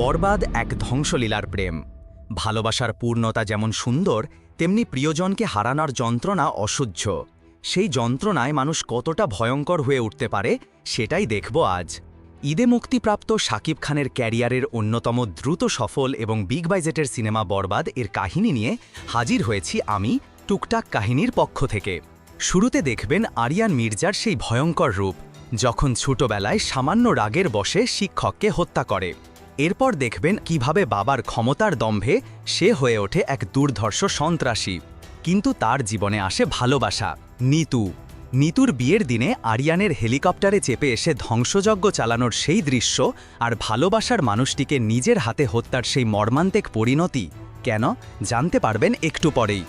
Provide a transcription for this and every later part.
বরবাদ এক ধ্বংসলীলার প্রেম। ভালোবাসার পূর্ণতা যেমন সুন্দর, তেমনি প্রিয়জনকে হারানোর যন্ত্রণা অসহ্য। সেই যন্ত্রণায় মানুষ কতটা ভয়ঙ্কর হয়ে উঠতে পারে, সেটাই দেখব আজ। ঈদে মুক্তিপ্রাপ্ত শাকিব খানের ক্যারিয়ারের অন্যতম দ্রুত সফল এবং বিগ বাজেটের সিনেমা বরবাদ এর কাহিনী নিয়ে হাজির হয়েছি আমি টুকটাক কাহিনীর পক্ষ থেকে। শুরুতে দেখবেন আরিয়ান মির্জার সেই ভয়ঙ্কর রূপ, যখন ছোটবেলায় সামান্য রাগের বসে শিক্ষককে হত্যা করে। এরপর দেখবেন কীভাবে বাবার ক্ষমতার দম্ভে সে হয়ে ওঠে এক দুর্ধর্ষ সন্ত্রাসী। কিন্তু তার জীবনে আসে ভালোবাসা। নিতু। নিতুর বিয়ের দিনে আরিয়ানের হেলিকপ্টারে চেপে এসে ধ্বংসযজ্ঞ চালানোর সেই দৃশ্য আর ভালোবাসার মানুষটিকে নিজের হাতে হত্যার সেই মর্মান্তিক পরিণতি কেন জানতে পারবেন একটু পরেই।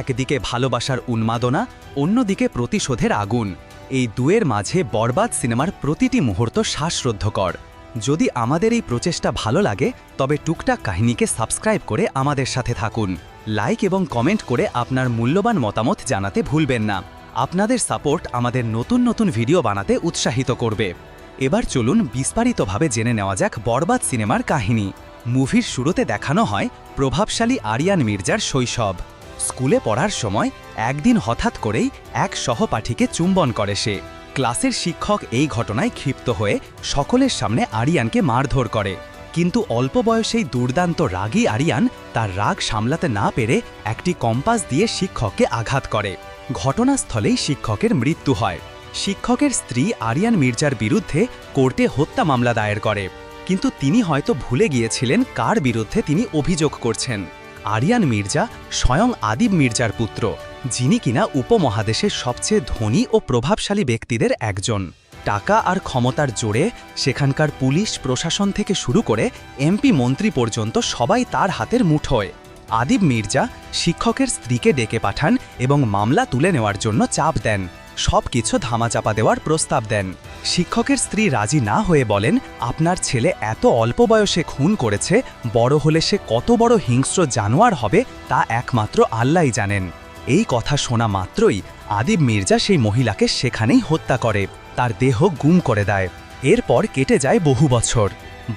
একদিকে ভালোবাসার উন্মাদনা, অন্যদিকে প্রতিশোধের আগুন। এই দুয়ের মাঝে বরবাদ সিনেমার প্রতিটি মুহূর্ত শ্বাসরুদ্ধকর। যদি আমাদের এই প্রচেষ্টা ভালো লাগে, তবে টুকটাক কাহিনীকে সাবস্ক্রাইব করে আমাদের সাথে থাকুন। লাইক এবং কমেন্ট করে আপনার মূল্যবান মতামত জানাতে ভুলবেন না। আপনাদের সাপোর্ট আমাদের নতুন নতুন ভিডিও বানাতে উৎসাহিত করবে। এবার চলুন বিস্তারিতভাবে জেনে নেওয়া যাক বরবাদ সিনেমার কাহিনী। মুভির শুরুতে দেখানো হয় প্রভাবশালী আরিয়ান মির্জার শৈশব। স্কুলে পড়ার সময় একদিন হঠাৎ করেই এক সহপাঠীকে চুম্বন করে সে। ক্লাসের শিক্ষক এই ঘটনায় ক্ষিপ্ত হয়ে সকলের সামনে আরিয়ানকে মারধর করে। কিন্তু অল্প বয়সেই দুর্দান্ত রাগী আরিয়ান তার রাগ সামলাতে না পেরে একটি কম্পাস দিয়ে শিক্ষককে আঘাত করে। ঘটনাস্থলেই শিক্ষকের মৃত্যু হয়। শিক্ষকের স্ত্রী আরিয়ান মির্জার বিরুদ্ধে কোর্টে হত্যা মামলা দায়ের করে। কিন্তু তিনি হয়তো ভুলে গিয়েছিলেন কার বিরুদ্ধে তিনি অভিযোগ করছেন। আরিয়ান মির্জা স্বয়ং আদিব মির্জার পুত্র। যিনি কিনা উপমহাদেশের সবচেয়ে ধনী ও প্রভাবশালী ব্যক্তিদের একজন। টাকা আর ক্ষমতার জোরে সেখানকার পুলিশ প্রশাসন থেকে শুরু করে এমপি মন্ত্রী পর্যন্ত সবাই তার হাতের মুঠোয় আদিব মির্জা শিক্ষকের স্ত্রীকে ডেকে পাঠান এবং মামলা তুলে নেওয়ার জন্য চাপ দেন। সব কিছু ধামাচাপা দেওয়ার প্রস্তাব দেন। শিক্ষকের স্ত্রী রাজি না হয়ে বলেন, আপনার ছেলে এত অল্প বয়সে খুন করেছে, বড় হলে সে কত বড় হিংস্র জানোয়ার হবে তা একমাত্র আল্লাহই জানেন। এই কথা শোনা মাত্রই আদিব মির্জা সেই মহিলাকে সেখানেই হত্যা করে। তার দেহ গুম করে দেয়। এরপর কেটে যায় বহু বছর।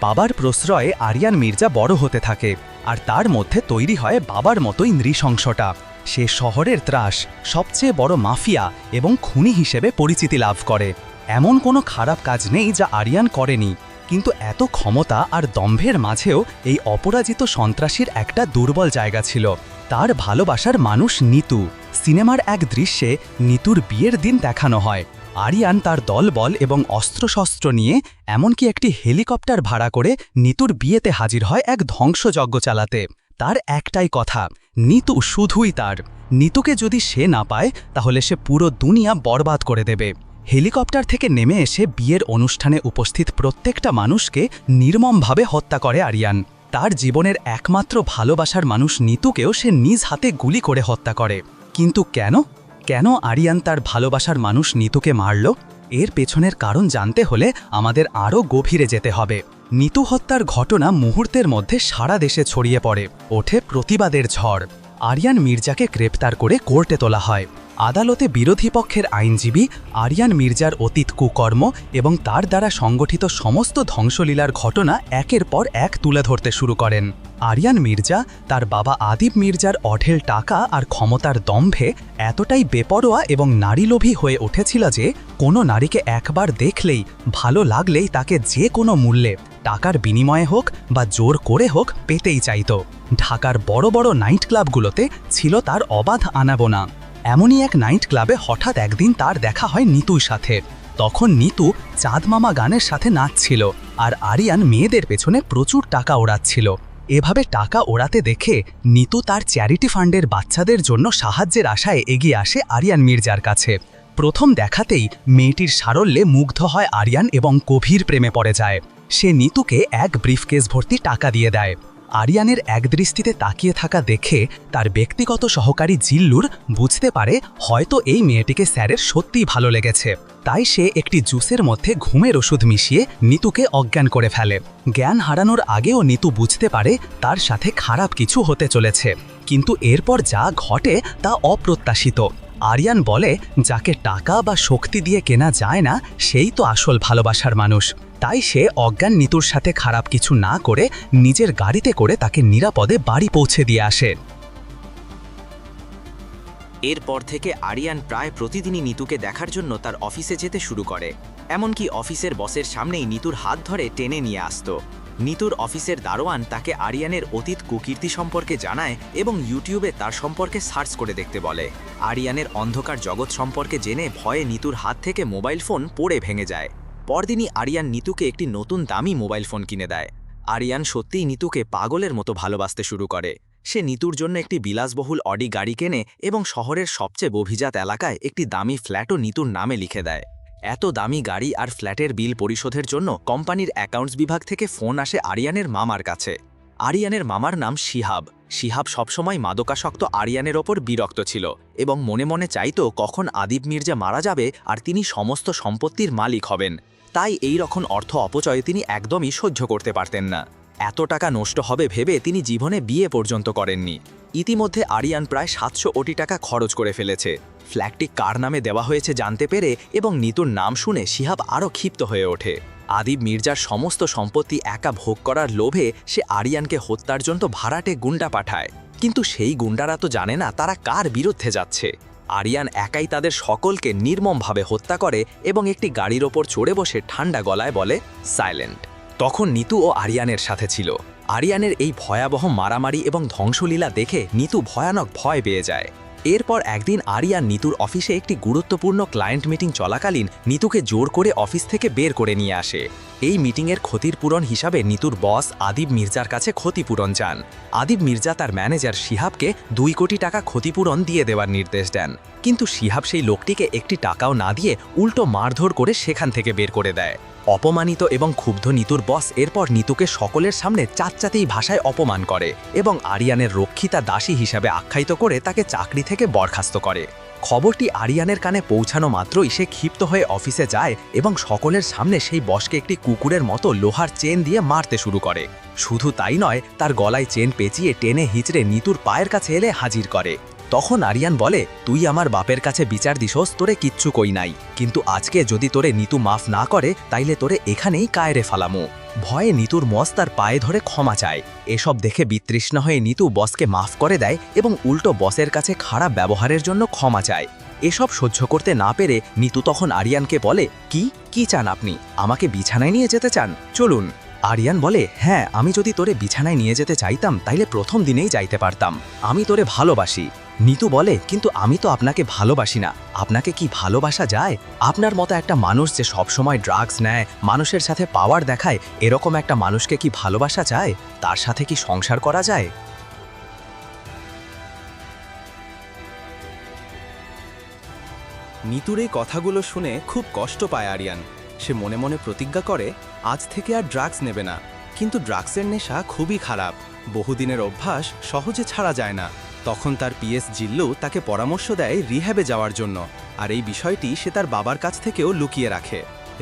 বাবার প্রশ্রয়ে আরিয়ান মির্জা বড় হতে থাকে আর তার মধ্যে তৈরি হয় বাবার মতোই নৃশংসটা সে শহরের ত্রাস, সবচেয়ে বড় মাফিয়া এবং খুনি হিসেবে পরিচিতি লাভ করে। এমন কোনো খারাপ কাজ নেই যা আরিয়ান করেনি। কিন্তু এত ক্ষমতা আর দম্ভের মাঝেও এই অপরাজিত সন্ত্রাসীর একটা দুর্বল জায়গা ছিল। তার ভালোবাসার মানুষ নিতু। সিনেমার এক দৃশ্যে নিতুর বিয়ের দিন দেখানো হয়। আরিয়ান তার দলবল এবং অস্ত্রশস্ত্র নিয়ে এমনকি একটি হেলিকপ্টার ভাড়া করে নিতুর বিয়েতে হাজির হয় এক ধ্বংসযজ্ঞ চালাতে। তার একটাই কথা, নিতু শুধুই তার। নিতুকে যদি সে না পায়, তাহলে সে পুরো দুনিয়া বরবাদ করে দেবে। হেলিকপ্টার থেকে নেমে এসে বিয়ের অনুষ্ঠানে উপস্থিত প্রত্যেকটা মানুষকে নির্মমভাবে হত্যা করে আরিয়ান। তার জীবনের একমাত্র ভালোবাসার মানুষ নিতুকেও সে নিজ হাতে গুলি করে হত্যা করে। কিন্তু কেন? কেন আরিয়ান তার ভালোবাসার মানুষ নিতুকে মারল? এর পেছনের কারণ জানতে হলে আমাদের আরও গভীরে যেতে হবে। নিতু হত্যার ঘটনা মুহূর্তের মধ্যে সারা দেশে ছড়িয়ে পড়ে, ওঠে প্রতিবাদের ঝড়। আরিয়ান মির্জাকে গ্রেপ্তার করে কোর্টে তোলা হয়। আদালতে বিরোধী পক্ষের আইনজীবী আরিয়ান মির্জার অতীত কুকর্ম এবং তার দ্বারা সংগঠিত সমস্ত ধ্বংসলীলার ঘটনা একের পর এক তুলে ধরতে শুরু করেন। আরিয়ান মির্জা তার বাবা আদিব মির্জার অঢেল টাকা আর ক্ষমতার দম্ভে এতটাই বেপরোয়া এবং নারীলোভী হয়ে উঠেছিল যে কোনো নারীকে একবার দেখলেই ভালো লাগলেই তাকে যে কোনো মূল্যে টাকার বিনিময়ে হোক বা জোর করে হোক পেতেই চাইত। ঢাকার বড় বড় নাইট ক্লাবগুলোতে ছিল তার অবাধ আনাবোনা। এমনই এক নাইট ক্লাবে হঠাৎ একদিন তার দেখা হয় নিতুর সাথে। তখন নিতু চাঁদমামা গানের সাথে নাচছিল আর আরিয়ান মেয়েদের পেছনে প্রচুর টাকা ওড়াচ্ছিল। এভাবে টাকা ওড়াতে দেখে নিতু তার চ্যারিটি ফান্ডের বাচ্চাদের জন্য সাহায্যের আশায় এগিয়ে আসে আরিয়ান মির্জার কাছে। প্রথম দেখাতেই মেয়েটির সারল্যে মুগ্ধ হয় আরিয়ান এবং গভীর প্রেমে পড়ে যায়। সে নিতুকে এক ব্রিফকেস ভর্তি টাকা দিয়ে দেয়। আরিয়ানের একদৃষ্টিতে তাকিয়ে থাকা দেখে তার ব্যক্তিগত সহকারী জিল্লুর বুঝতে পারে হয়তো এই মেয়েটিকে স্যারের সত্যিই ভালো লেগেছে। তাই সে একটি জুসের মধ্যে ঘুমের ওষুধ মিশিয়ে নিতুকে অজ্ঞান করে ফেলে। জ্ঞান হারানোর আগেও নিতু বুঝতে পারে তার সাথে খারাপ কিছু হতে চলেছে। কিন্তু এরপর যা ঘটে তা অপ্রত্যাশিত। আরিয়ান বলে, যাকে টাকা বা শক্তি দিয়ে কেনা যায় না, সেই তো আসল ভালোবাসার মানুষ। তাই সে অজ্ঞান নিতুর সাথে খারাপ কিছু না করে নিজের গাড়িতে করে তাকে নিরাপদে বাড়ি পৌঁছে দিয়ে আসে। এরপর থেকে আরিয়ান প্রায় প্রতিদিনই নিতুকে দেখার জন্য তার অফিসে যেতে শুরু করে। এমনকি অফিসের বসের সামনেই নিতুর হাত ধরে টেনে নিয়ে আসতো। নিতুর অফিসের দারোয়ান তাকে আরিয়ানের অতীত কুকীর্তি সম্পর্কে জানায় এবং ইউটিউবে তার সম্পর্কে সার্চ করে দেখতে বলে। আরিয়ানের অন্ধকার জগৎ সম্পর্কে জেনে ভয়ে নিতুর হাত থেকে মোবাইল ফোন পড়ে ভেঙে যায়। পরদিনই আরিয়ান নিতুকে একটি নতুন দামি মোবাইল ফোন কিনে দেয়। আরিয়ান সত্যিই নিতুকে পাগলের মতো ভালোবাসতে শুরু করে। সে নিতুর জন্য একটি বিলাসবহুল অডি গাড়ি কেনে এবং শহরের সবচেয়ে অভিজাত এলাকায় একটি দামি ফ্ল্যাটও নিতুর নামে লিখে দেয়। এত দামি গাড়ি আর ফ্ল্যাটের বিল পরিশোধের জন্য কোম্পানির অ্যাকাউন্টস বিভাগ থেকে ফোন আসে আরিয়ানের মামার কাছে। আরিয়ানের মামার নাম শিহাব। শিহাব সবসময় মাদকাসক্ত আরিয়ানের ওপর বিরক্ত ছিল এবং মনে মনে চাইতো কখন আদিব মির্জা মারা যাবে আর তিনি সমস্ত সম্পত্তির মালিক হবেন। তাই এই রকম অর্থ অপচয় তিনি একদমই সহ্য করতে পারতেন না। এত টাকা নষ্ট হবে ভেবে তিনি জীবনে বিয়ে পর্যন্ত করেননি। ইতিমধ্যে আরিয়ান প্রায় সাতশো কোটি টাকা খরচ করে ফেলেছে। ফ্ল্যাগটি কার নামে দেওয়া হয়েছে জানতে পেরে এবং নিতুর নাম শুনে শিহাব আরও ক্ষিপ্ত হয়ে ওঠে। আদিব মির্জার সমস্ত সম্পত্তি একা ভোগ করার লোভে সে আরিয়ানকে হত্যার জন্য ভাড়াটে গুন্ডা পাঠায়। কিন্তু সেই গুন্ডারা তো জানে না তারা কার বিরুদ্ধে যাচ্ছে। আরিয়ান একাই তাদের সকলকে নির্মমভাবে হত্যা করে এবং একটি গাড়ির ওপর চড়ে বসে ঠান্ডা গলায় বলে, সাইলেন্ট। তখন নিতু ও আরিয়ানের সাথে ছিল। আরিয়ানের এই ভয়াবহ মারামারি এবং ধ্বংসলীলা দেখে নিতু ভয়ানক ভয় পেয়ে যায়। এরপর একদিন আরিয়ান নিতুর অফিসে একটি গুরুত্বপূর্ণ ক্লায়েন্ট মিটিং চলাকালীন নিতুকে জোর করে অফিস থেকে বের করে নিয়ে আসে। এই মিটিংয়ের ক্ষতির পূরণ হিসাবে নিতুর বস আদিব মির্জার কাছে ক্ষতিপূরণ চান। আদিব মির্জা তার ম্যানেজার শিহাবকে দুই কোটি টাকা ক্ষতিপূরণ দিয়ে দেওয়ার নির্দেশ দেন। কিন্তু শিহাব সেই লোকটিকে একটি টাকাও না দিয়ে উল্টো মারধর করে সেখান থেকে বের করে দেয়। অপমানিত এবং ক্ষুব্ধ নিতুর বস এরপর নিতুকে সকলের সামনে চাচ্চাতেই ভাষায় অপমান করে এবং আরিয়ানের রক্ষিতা দাসী হিসাবে আখ্যায়িত করে তাকে চাকরি থেকে বরখাস্ত করে। খবরটি আরিয়ানের কানে পৌঁছানো মাত্রই সে ক্ষিপ্ত হয়ে অফিসে যায় এবং সকলের সামনে সেই বসকে একটি কুকুরের মতো লোহার চেন দিয়ে মারতে শুরু করে। শুধু তাই নয়, তার গলায় চেন পেঁচিয়ে টেনে হিচড়ে নিতুর পায়ের কাছে এলে হাজির করে। তখন আরিয়ান বলে, তুই আমার বাপের কাছে বিচার দিসোস, তোরে কিচ্ছু কই নাই। কিন্তু আজকে যদি তোরে নিতু মাফ না করে, তাইলে তোরে এখানেই কায়রে ফালামু। ভয়ে নিতুর মস তার পায়ে ধরে ক্ষমা চায়। এসব দেখে বিতৃষ্ণা হয়ে নিতু বসকে মাফ করে দেয় এবং উল্টো বসের কাছে খারাপ ব্যবহারের জন্য ক্ষমা চায়। এসব সহ্য করতে না পেরে নিতু তখন আরিয়ানকে বলে, কি? কি চান আপনি? আমাকে বিছানায় নিয়ে যেতে চান? চলুন। আরিয়ান বলে হ্যাঁ আমি যদি তোরে বিছানায় নিয়ে যেতে চাইতাম, তাইলে প্রথম দিনেই যাইতে পারতাম। আমি তোরে ভালোবাসি। নিতু বলে, কিন্তু আমি তো আপনাকে ভালোবাসি না। আপনাকে কি ভালোবাসা যায়? আপনার মতো একটা মানুষ যে সবসময় ড্রাগস নেয়, মানুষের সাথে পাওয়ার দেখায়, এরকম একটা মানুষকে কি ভালোবাসা যায়? তার সাথে কি সংসার করা যায়? নিতুর এই কথাগুলো শুনে খুব কষ্ট পায় আরিয়ান। সে মনে মনে প্রতিজ্ঞা করে, আজ থেকে আর ড্রাগস নেবে না। কিন্তু ড্রাগসের নেশা খুবই খারাপ। বহুদিনের অভ্যাস সহজে ছাড়া যায় না। তখন তার পিএস জিল্লু তাকে পরামর্শ দেয় রিহ্যাবে যাওয়ার জন্য, আর এই বিষয়টি সে তার বাবার কাছ থেকেও লুকিয়ে রাখে।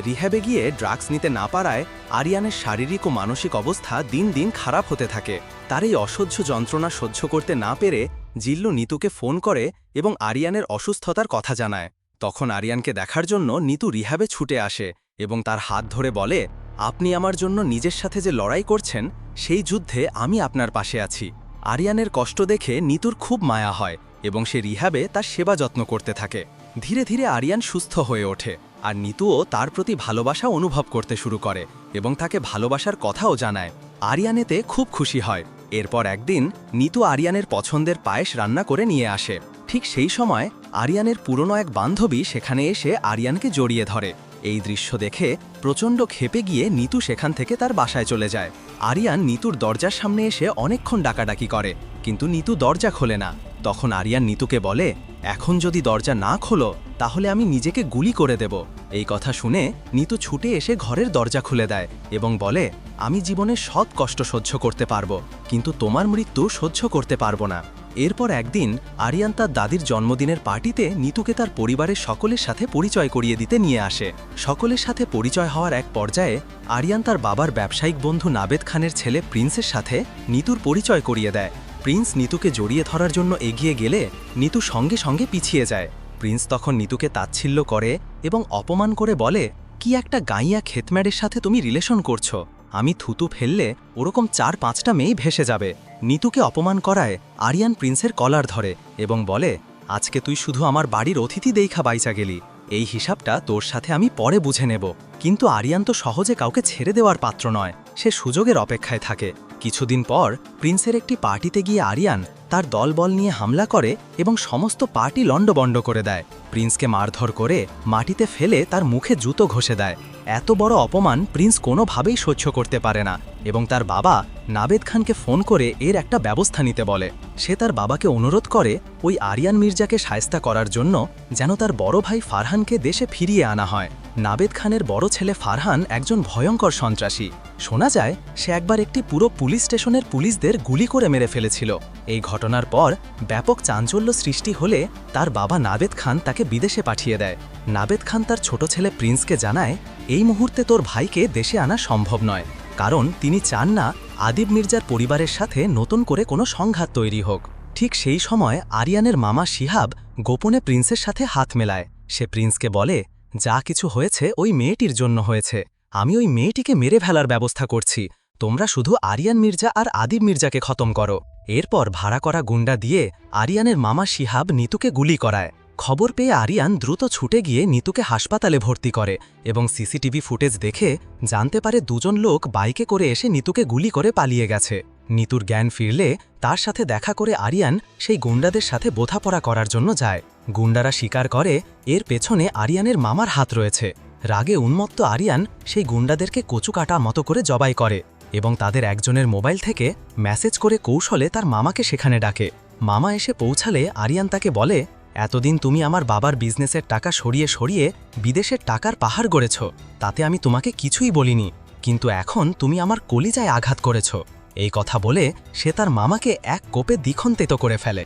রিহ্যাবে গিয়ে ড্রাগস নিতে না পারায় আরিয়ানের শারীরিক ও মানসিক অবস্থা দিন দিন খারাপ হতে থাকে। তার এই অসহ্য যন্ত্রণা সহ্য করতে না পেরে জিল্লু নিতুকে ফোন করে এবং আরিয়ানের অসুস্থতার কথা জানায়। তখন আরিয়ানকে দেখার জন্য নিতু রিহাবে ছুটে আসে এবং তার হাত ধরে বলে, আপনি আমার জন্য নিজের সাথে যে লড়াই করছেন, সেই যুদ্ধে আমি আপনার পাশে আছি। আরিয়ানের কষ্ট দেখে নিতুর খুব মায়া হয় এবং সে রিহাবে তার সেবা যত্ন করতে থাকে। ধীরে ধীরে আরিয়ান সুস্থ হয়ে ওঠে আর নিতুও তার প্রতি ভালোবাসা অনুভব করতে শুরু করে এবং তাকে ভালোবাসার কথাও জানায়। আরিয়ানেতে খুব খুশি হয়। এরপর একদিন নিতু আরিয়ানের পছন্দের পায়েস রান্না করে নিয়ে আসে। ঠিক সেই সময় আরিয়ানের পুরনো এক বান্ধবী সেখানে এসে আরিয়ানকে জড়িয়ে ধরে। এই দৃশ্য দেখে প্রচণ্ড ক্ষেপে গিয়ে নিতু সেখান থেকে তার বাসায় চলে যায়। আরিয়ান নিতুর দরজার সামনে এসে অনেকক্ষণ ডাকাডাকি করে, কিন্তু নিতু দরজা খোলে না। তখন আরিয়ান নিতুকে বলে, এখন যদি দরজা না খোলো, তাহলে আমি নিজেকে গুলি করে দেব। এই কথা শুনে নিতু ছুটে এসে ঘরের দরজা খুলে দেয় এবং বলে, আমি জীবনে সৎ কষ্ট সহ্য করতে পারব, কিন্তু তোমার মৃত্যু সহ্য করতে পারব না। এরপর একদিন আরিয়ান তার দাদির জন্মদিনের পার্টিতে নিতুকে তার পরিবারের সকলের সাথে পরিচয় করিয়ে দিতে নিয়ে আসে। সকলের সাথে পরিচয় হওয়ার এক পর্যায়ে আরিয়ান তার বাবার ব্যবসায়িক বন্ধু নাবেদ খানের ছেলে প্রিন্সের সাথে নিতুর পরিচয় করিয়ে দেয়। প্রিন্স নিতুকে জড়িয়ে ধরার জন্য এগিয়ে গেলে নিতু সঙ্গে সঙ্গে পিছিয়ে যায়। প্রিন্স তখন নিতুকে তাচ্ছিল্য করে এবং অপমান করে বলে, কি একটা গাইয়া খেতম্যাডের সাথে তুমি রিলেশন করছ? আমি থুতু ফেললে ওরকম চার পাঁচটা মেয়েই ভেসে যাবে। নিতুকে অপমান করায় আরিয়ান প্রিন্সের কলার ধরে এবং বলে, আজকে তুই শুধু আমার বাড়ির অতিথি দেইখা বাইচা গেলি। এই হিসাবটা তোর সাথে আমি পরে বুঝে নেব। কিন্তু আরিয়ান তো সহজে কাউকে ছেড়ে দেওয়ার পাত্র নয়। সে সুযোগের অপেক্ষায় থাকে। কিছুদিন পর প্রিন্সের একটি পার্টিতে গিয়ে আরিয়ান তার দলবল নিয়ে হামলা করে এবং সমস্ত পার্টি লণ্ডবণ্ড করে দেয়। প্রিন্সকে মারধর করে মাটিতে ফেলে তার মুখে জুতো ঘষে দেয়। এত বড় অপমান প্রিন্স কোনোভাবেই সহ্য করতে পারে না এবং তার বাবা নাবেদ খানকে ফোন করে এর একটা ব্যবস্থা নিতে বলে। সে তার বাবাকে অনুরোধ করে ওই আরিয়ান মির্জাকে সায়স্তা করার জন্য যেন তার বড় ভাই ফারহানকে দেশে ফিরিয়ে আনা হয়। নাবেদ খানের বড় ছেলে ফারহান একজন ভয়ঙ্কর সন্ত্রাসী। শোনা যায়, সে একবার একটি পুরো পুলিশ স্টেশনের পুলিশদের গুলি করে মেরে ফেলেছিল। এই ঘটনার পর ব্যাপক চাঞ্চল্য সৃষ্টি হলে তার বাবা নাবেদ খান তাকে বিদেশে পাঠিয়ে দেয়। নাবেদ খান তার ছোট ছেলে প্রিন্সকে জানায়, এই মুহূর্তে তোর ভাইকে দেশে আনা সম্ভব নয়। কারণ তিনি চান না আদিব মির্জার পরিবারের সাথে নতুন করে কোনো সংঘাত তৈরি হোক। ঠিক সেই সময় আরিয়ানের মামা শিহাব গোপনে প্রিন্সের সাথে হাত মেলায়। সে প্রিন্সকে বলে যা কিছু হয়েছে ওই মেয়েটির জন্য হয়েছে। আমি ওই মেয়েটিকে মেরে ফেলার ব্যবস্থা করছি। তোমরা শুধু আরিয়ান মির্জা আর আদিব মির্জাকে খতম করো। এরপর ভাড়া করা গুন্ডা দিয়ে আরিয়ানের মামা শিহাব নিতুকে গুলি করায়। খবর পেয়ে আরিয়ান দ্রুত ছুটে গিয়ে নিতুকে হাসপাতালে ভর্তি করে এবং সিসিটিভি ফুটেজ দেখে জানতে পারে দুজন লোক বাইকে করে এসে নিতুকে গুলি করে পালিয়ে গেছে। নিতুর জ্ঞান ফিরলে তার সাথে দেখা করে আরিয়ান সেই গুন্ডাদের সাথে বোঝাপড়া করার জন্য যায়। গুন্ডারা স্বীকার করে, এর পেছনে আরিয়ানের মামার হাত রয়েছে। রাগে উন্মত্ত আরিয়ান সেই গুন্ডাদেরকে কচু কাটা মতো করে জবাই করে এবং তাদের একজনের মোবাইল থেকে মেসেজ করে কৌশলে তার মামাকে সেখানে ডাকে। মামা এসে পৌঁছালে আরিয়ান তাকে বলে, এতদিন তুমি আমার বাবার বিজনেসের টাকা সরিয়ে সরিয়ে বিদেশের টাকার পাহাড় গড়েছ। তাতে আমি তোমাকে কিছুই বলিনি। কিন্তু এখন তুমি আমার কলিজায় আঘাত করেছ। এই কথা বলে সে তার মামাকে এক কোপে দ্বিখন্তেত করে ফেলে।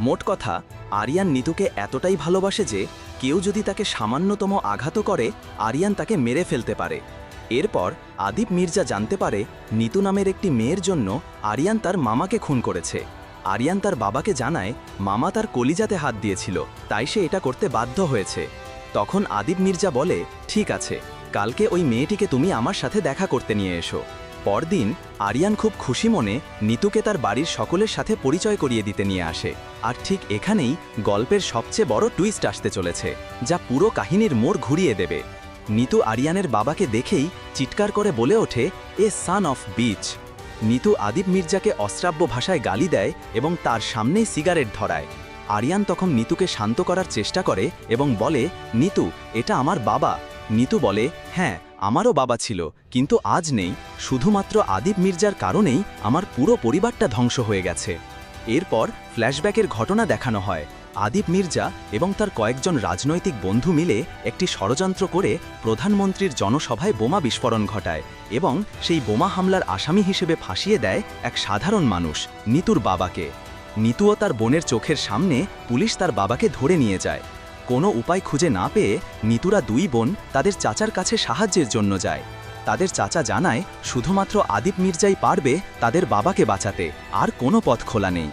মোট কথা, আরিয়ান নিতুকে এতটাই ভালোবাসে যে, কেউ যদি তাকে সামান্যতম আঘাত করে, আরিয়ান তাকে মেরে ফেলতে পারে। এরপর আদিব মির্জা জানতে পারে, নিতু নামের একটি মেয়ের জন্য আরিয়ান তার মামাকে খুন করেছে। আরিয়ান তার বাবাকে জানায়, মামা তার কলিজাতে হাত দিয়েছিল, তাই সে এটা করতে বাধ্য হয়েছে। তখন আদিব মির্জা বলে, ঠিক আছে, কালকে ওই মেয়েটিকে তুমি আমার সাথে দেখা করতে নিয়ে এসো। পরদিন আরিয়ান খুব খুশি মনে নিতুকে তার বাড়ির সকলের সাথে পরিচয় করিয়ে দিতে নিয়ে আসে। আর ঠিক এখানেই গল্পের সবচেয়ে বড় টুইস্ট আসতে চলেছে, যা পুরো কাহিনীর মোড় ঘুরিয়ে দেবে। নিতু আরিয়ানের বাবাকে দেখেই চিৎকার করে বলে ওঠে, a son of bitch Nitu Adib মির্জাকে অশ্রাব্য ভাষায় গালি দেয় এবং তার সামনেই সিগারেট ধরায়। আরিয়ান তখন নিতুকে শান্ত করার চেষ্টা করে এবং বলে নিতু এটা আমার বাবা। নিতু বলে হ্যাঁ আমারও বাবা ছিল, কিন্তু আজ নেই। শুধুমাত্র আদিব মির্জার কারণেই আমার পুরো পরিবারটা ধ্বংস হয়ে গেছে। এরপর ফ্ল্যাশব্যাকের ঘটনা দেখানো হয়। আদিব মির্জা এবং তার কয়েকজন রাজনৈতিক বন্ধু মিলে একটি ষড়যন্ত্র করে প্রধানমন্ত্রীর জনসভায় বোমা বিস্ফোরণ ঘটায় এবং সেই বোমা হামলার আসামি হিসেবে ফাঁসিয়ে দেয় এক সাধারণ মানুষ, নিতুর বাবাকে। নিতু ও তার বোনের চোখের সামনে পুলিশ তার বাবাকে ধরে নিয়ে যায়। কোনো উপায় খুঁজে না পেয়ে নিতুরা দুই বোন তাদের চাচার কাছে সাহায্যের জন্য যায়। তাদের চাচা জানায়, শুধুমাত্র আদিব মির্জাই পারবে তাদের বাবাকে বাঁচাতে, আর কোনো পথ খোলা নেই।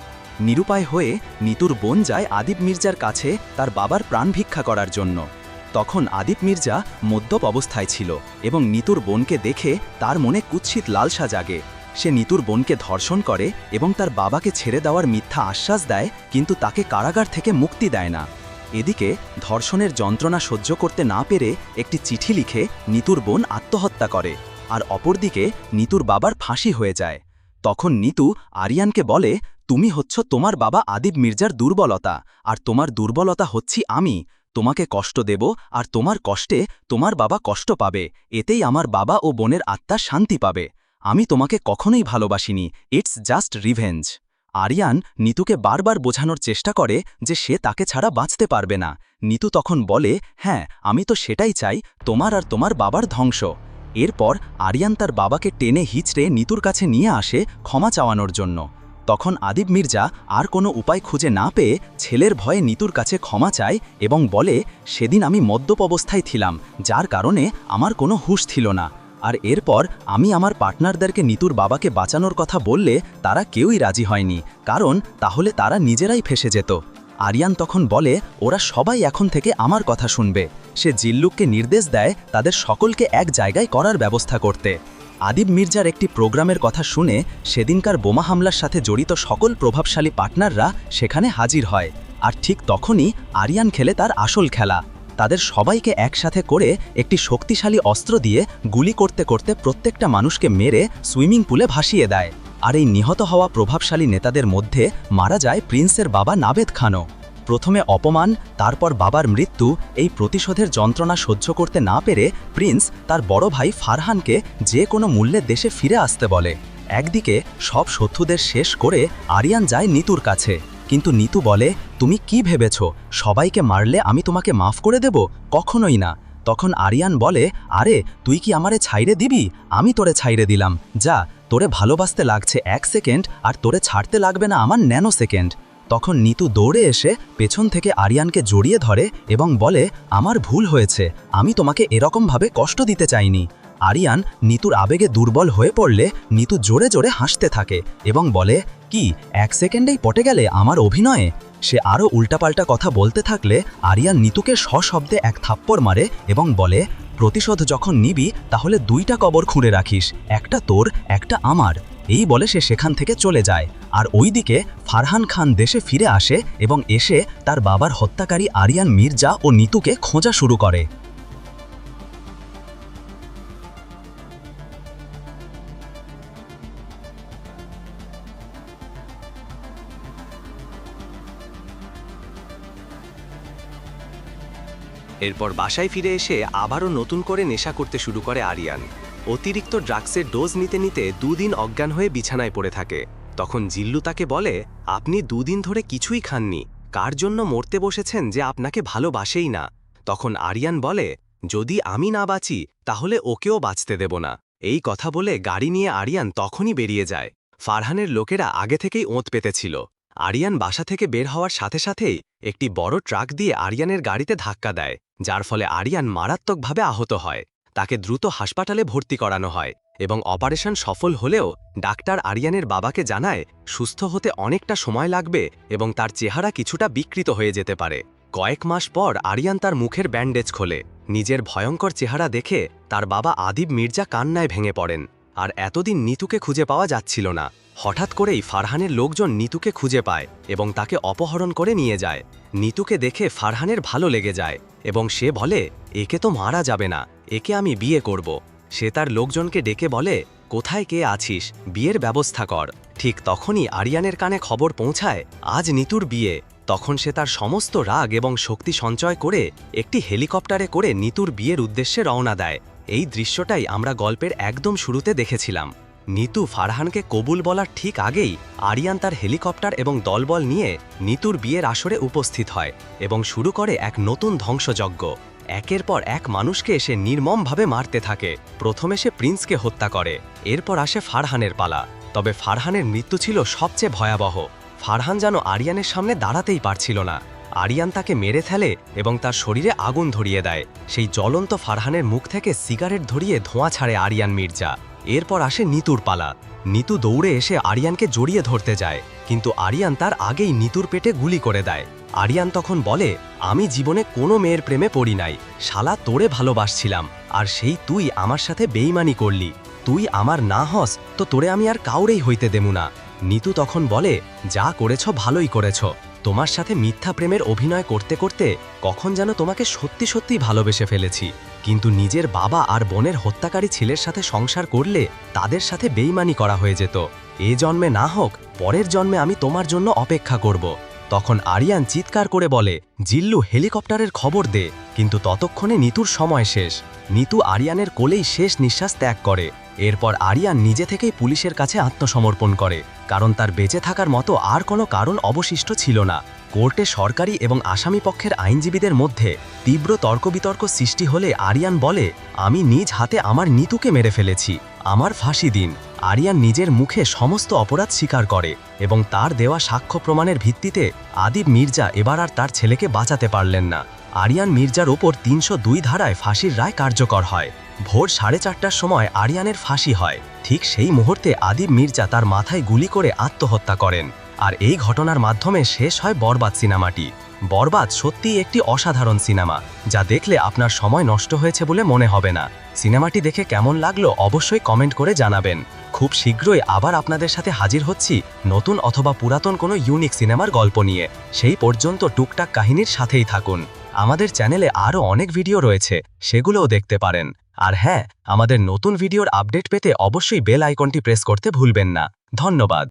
নিরুপায় হয়ে নিতুর বোন যায় আদিব মির্জার কাছে তার বাবার প্রাণ ভিক্ষা করার জন্য। তখন আদিব মির্জা মদ্যপ অবস্থায় ছিল এবং নিতুর বোনকে দেখে তার মনে কুৎসিত লালসা জাগে। সে নিতুর বোনকে ধর্ষণ করে এবং তার বাবাকে ছেড়ে দেওয়ার মিথ্যা আশ্বাস দেয়, কিন্তু তাকে কারাগার থেকে মুক্তি দেয় না। এদিকে ধর্ষণের যন্ত্রণা সহ্য করতে না পেরে একটি চিঠি লিখে নিতুর বোন আত্মহত্যা করে আর অপরদিকে নিতুর বাবার ফাঁসি হয়ে যায়। তখন নিতু আরিয়ানকে বলে তুমি হচ্ছ তোমার বাবা আদিব মির্জার দুর্বলতা, আর তোমার দুর্বলতা হচ্ছি আমি। তোমাকে কষ্ট দেব, আর তোমার কষ্টে তোমার বাবা কষ্ট পাবে। এতেই আমার বাবা ও বোনের আত্মা শান্তি পাবে। আমি তোমাকে কখনোই ভালোবাসিনি। ইটস জাস্ট রিভেঞ্জ আরিয়ান নিতুকে বারবার বোঝানোর চেষ্টা করে যে সে তাকে ছাড়া বাঁচতে পারবে না। নিতু তখন বলে হ্যাঁ আমি তো সেটাই চাই, তোমার আর তোমার বাবার ধ্বংস। এরপর আরিয়ান তার বাবাকে টেনে হিচড়ে নিতুর কাছে নিয়ে আসে ক্ষমা চাওয়ানোর জন্য। তখন আদিব মির্জা আর কোনো উপায় খুঁজে না পেয়ে ছেলের ভয়ে নিতুর কাছে ক্ষমা চায় এবং বলে, সেদিন আমি মদ্যপ অবস্থায় ছিলাম, যার কারণে আমার কোনো হুঁশ ছিল না। আর এরপর আমি আমার পার্টনারদেরকে নিতুর বাবাকে বাঁচানোর কথা বললে তারা কেউই রাজি হয়নি, কারণ তাহলে তারা নিজেরাই ফেসে যেত। আরিয়ান তখন বলে, ওরা সবাই এখন থেকে আমার কথা শুনবে। সে জিল্লুককে নির্দেশ দেয় তাদের সকলকে এক জায়গায় করার ব্যবস্থা করতে। আদিব মির্জার একটি প্রোগ্রামের কথা শুনে সেদিনকার বোমা হামলার সাথে জড়িত সকল প্রভাবশালী পার্টনাররা সেখানে হাজির হয়। আর ঠিক তখনই আরিয়ান খেলে তার আসল খেলা। তাদের সবাইকে একসাথে করে একটি শক্তিশালী অস্ত্র দিয়ে গুলি করতে করতে প্রত্যেকটা মানুষকে মেরে সুইমিং পুলে ভাসিয়ে দেয়। আর এই নিহত হওয়া প্রভাবশালী নেতাদের মধ্যে মারা যায় প্রিন্সের বাবা নাবেদ খানও। প্রথমে অপমান, তারপর বাবার মৃত্যু, এই প্রতিশোধের যন্ত্রণা সহ্য করতে না পেরে প্রিন্স তার বড় ভাই ফারহানকে যে কোনো মূল্যে দেশে ফিরে আসতে বলে। একদিকে সব শত্রুদের শেষ করে আরিয়ান যায় নিতুর কাছে। কিন্তু নিতু বলে, তুমি কি ভেবেছ? সবাইকে মারলে আমি তোমাকে মাফ করে দেব? কখনোই না। তখন আরিয়ান বলে, আরে, তুই কি আমারে ছাইরে দিবি? আমি তোরে ছাইরে দিলাম। যা, তোরে ভালোবাসতে লাগছে এক সেকেন্ড আর তোরে ছাড়তে লাগবে না আমার ন্যানো সেকেন্ড। তখন নিতু দৌড়ে এসে পেছন থেকে আরিয়ানকে জড়িয়ে ধরে এবং বলে, আমার ভুল হয়েছে, আমি তোমাকে এরকমভাবে কষ্ট দিতে চাইনি। আরিয়ান নিতুর আবেগে দুর্বল হয়ে পড়লে নিতু জোরে জোরে হাসতে থাকে এবং বলে, কি, এক সেকেন্ডেই পটে গেলে আমার অভিনয়ে? সে আরও উল্টাপাল্টা কথা বলতে থাকলে আরিয়ান নিতুকে সশব্দে এক থাপ্পড় মারে এবং বলে, প্রতিশোধ যখন নিবি, তাহলে দুইটা কবর খুঁড়ে রাখিস, একটা তোর, একটা আমার। এই বলে সে সেখান থেকে চলে যায়। আর ওইদিকে ফারহান খান দেশে ফিরে আসে এবং এসে তার বাবার হত্যাকারী আরিয়ান মির্জা ও নিতুকে খোঁজা শুরু করে। এরপর বাসায় ফিরে এসে আবারও নতুন করে নেশা করতে শুরু করে আরিয়ান। অতিরিক্ত ড্রাগসের ডোজ নিতে নিতে দুদিন অজ্ঞান হয়ে বিছানায় পড়ে থাকে। তখন জিল্লু তাকে বলে, আপনি দুদিন ধরে কিছুই খাননি। কার জন্য মরতে বসেছেন যে আপনাকে ভালোবাসেই না? তখন আরিয়ান বলে, যদি আমি না বাঁচি, তাহলে ওকেও বাঁচতে দেব না। এই কথা বলে গাড়ি নিয়ে আরিয়ান তখনই বেরিয়ে যায়। ফারহানের লোকেরা আগে থেকেই ওঁত পেতেছিল। আরিয়ান বাসা থেকে বের হওয়ার সাথে সাথেই একটি বড় ট্রাক দিয়ে আরিয়ানের গাড়িতে ধাক্কা দেয়, যার ফলে আরিয়ান মারাত্মকভাবে আহত হয়। তাকে দ্রুত হাসপাতালে ভর্তি করানো হয় এবং অপারেশন সফল হলেও ডাক্তার আরিয়ানের বাবাকে জানায়, সুস্থ হতে অনেকটা সময় লাগবে এবং তার চেহারা কিছুটা বিকৃত হয়ে যেতে পারে। কয়েক মাস পর আরিয়ান তার মুখের ব্যান্ডেজ খোলে। নিজের ভয়ঙ্কর চেহারা দেখে তার বাবা আদিব মির্জা কান্নায় ভেঙে পড়েন। আর এতদিন নিতুকে খুঁজে পাওয়া যাচ্ছিল না। হঠাৎ করেই ফারহানের লোকজন নিতুকে খুঁজে পায় এবং তাকে অপহরণ করে নিয়ে যায়। নিতুকে দেখে ফারহানের ভালো লেগে যায় এবং সে বলে, একে তো মারা যাবে না। একে আমি বিয়ে করব। সে তার লোকজনকে ডেকে বলে, কোথায় কে আছিস? বিয়ের ব্যবস্থা কর। ঠিক তখনই আরিয়ানের কানে খবর পৌঁছায়, আজ নিতুর বিয়ে। তখন সে তার সমস্ত রাগ এবং শক্তি সঞ্চয় করে একটি হেলিকপ্টারে করে নিতুর বিয়ের উদ্দেশ্যে রওনা দেয়। এই দৃশ্যটাই আমরা গল্পের একদম শুরুতে দেখেছিলাম। নিতু ফারহানকে কবুল বলার ঠিক আগেই আরিয়ান তার হেলিকপ্টার এবং দলবল নিয়ে নিতুর বিয়ের আসরে উপস্থিত হয় এবং শুরু করে এক নতুন ধ্বংসযজ্ঞ। একের পর এক মানুষকে এসে নির্মমভাবে মারতে থাকে। প্রথমে সে প্রিন্সকে হত্যা করে, এরপর আসে ফারহানের পালা। তবে ফারহানের মৃত্যু ছিল সবচেয়ে ভয়াবহ। ফারহান যেন আরিয়ানের সামনে দাঁড়াতেই পারছিল না। আরিয়ান তাকে মেরে ফেলে এবং তার শরীরে আগুন ধরিয়ে দেয়। সেই জ্বলন্ত ফারহানের মুখ থেকে সিগারেট ধরিয়ে ধোঁয়া ছাড়ে আরিয়ান মির্জা। এরপর আসে নিতুর পালা। নিতু দৌড়ে এসে আরিয়ানকে জড়িয়ে ধরতে যায়, কিন্তু আরিয়ান তার আগেই নিতুর পেটে গুলি করে দেয়। আরিয়ান তখন বলে, আমি জীবনে কোনো মেয়ের প্রেমে পড়ি নাই। শালা তোরে ভালোবাসছিলাম। আর সেই তুই আমার সাথে বেইমানি করলি। তুই আমার না হস, তো তোরে আমি আর কাউরেই হইতে দেমু না। নিতু তখন বলে, যা করেছ ভালোই করেছ। তোমার সাথে মিথ্যা প্রেমের অভিনয় করতে করতে কখন যেন তোমাকে সত্যি সত্যি ভালোবেসে ফেলেছি। কিন্তু নিজের বাবা আর বোনের হত্যাকারী ছেলের সাথে সংসার করলে তাদের সাথে বেইমানি করা হয়ে যেত। এ জন্মে না হোক, পরের জন্মে আমি তোমার জন্য অপেক্ষা করব। তখন আরিয়ান চিৎকার করে বলে, জিল্লু হেলিকপ্টারের খবর দে, কিন্তু ততক্ষণে নিতুর সময় শেষ। নিতু আরিয়ানের কোলেই শেষ নিঃশ্বাস ত্যাগ করে। এরপর আরিয়ান নিজে থেকেই পুলিশের কাছে আত্মসমর্পণ করে, কারণ তার বেঁচে থাকার মতো আর কোনো কারণ অবশিষ্ট ছিল না। কোর্টে সরকারি এবং আসামি পক্ষের আইনজীবীদের মধ্যে তীব্র তর্কবিতর্ক সৃষ্টি হলে আরিয়ান বলে, আমি নিজ হাতে আমার নিতুকে মেরে ফেলেছি। আমার ফাঁসি দিন। আরিয়ান নিজের মুখে সমস্ত অপরাধ স্বীকার করে এবং তার দেওয়া সাক্ষ্য প্রমাণের ভিত্তিতে আদিব মির্জা এবার আর তার ছেলেকে বাঁচাতে পারলেন না। আরিয়ান মির্জার ওপর তিনশো দুই ধারায় ফাঁসির রায় কার্যকর হয়। ভোর সাড়ে চারটার সময় আরিয়ানের ফাঁসি হয়। ঠিক সেই মুহূর্তে আদিব মির্জা তার মাথায় গুলি করে আত্মহত্যা করেন। আর এই ঘটনার মাধ্যমে শেষ হয় বরবাদ সিনেমাটি। বরবাদ সত্যিই একটি অসাধারণ সিনেমা, যা দেখলে আপনার সময় নষ্ট হয়েছে বলে মনে হবে না। সিনেমাটি দেখে কেমন লাগল অবশ্যই কমেন্ট করে জানাবেন। খুব শীঘ্রই আবার আপনাদের সাথে হাজির হচ্ছি নতুন অথবা পুরাতন কোনো ইউনিক সিনেমার গল্প নিয়ে। সেই পর্যন্ত টুকটাক কাহিনীর সাথেই থাকুন। আমাদের চ্যানেলে আরও অনেক ভিডিও রয়েছে, সেগুলোও দেখতে পারেন। আর হ্যাঁ আমাদের নতুন ভিডিওর আপডেট পেতে অবশ্যই বেল আইকনটি প্রেস করতে ভুলবেন না। ধন্যবাদ।